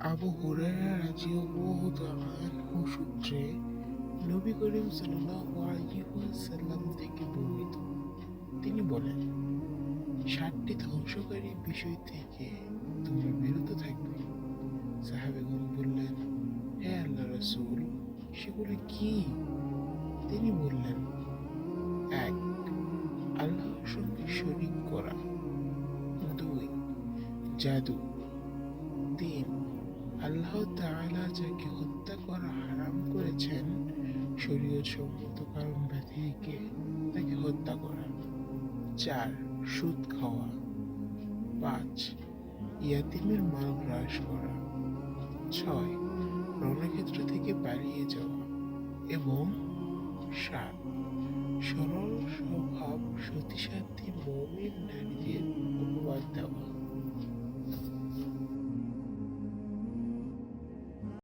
আবু হুরায়রা রাদিয়াল্লাহু তাআলা সূত্রে নবী করিম সাল্লাল্লাহু আলাইহি ওয়াসাল্লাম থেকে বর্ণিত। তিনি বলেন, সাতটি ধ্বংসকারী বিষয় থেকে তুমি বিরত থাকবে। সাহাবেগণ বললেন, হে আল্লাহ রাসূল, সেগুলো কি? তিনি বললেন, এক, আল্লাহর সঙ্গে শরীক করা। দুই, জাদু। তিন আল্লাহ তাআলা যাকে হত্যা করা হারাম করেছেন, শরীয়ত সম্মত কারণ ব্যতিরেকে তাকে হত্যা করা। চার, সুদ খাওয়া। পাঁচ, ইয়াতিমের মাল গ্রাস করা। ছয়, রণক্ষেত্র থেকে পালিয়ে যাওয়া। এবং সাত, সরল স্বভাব সতীসাধ্যী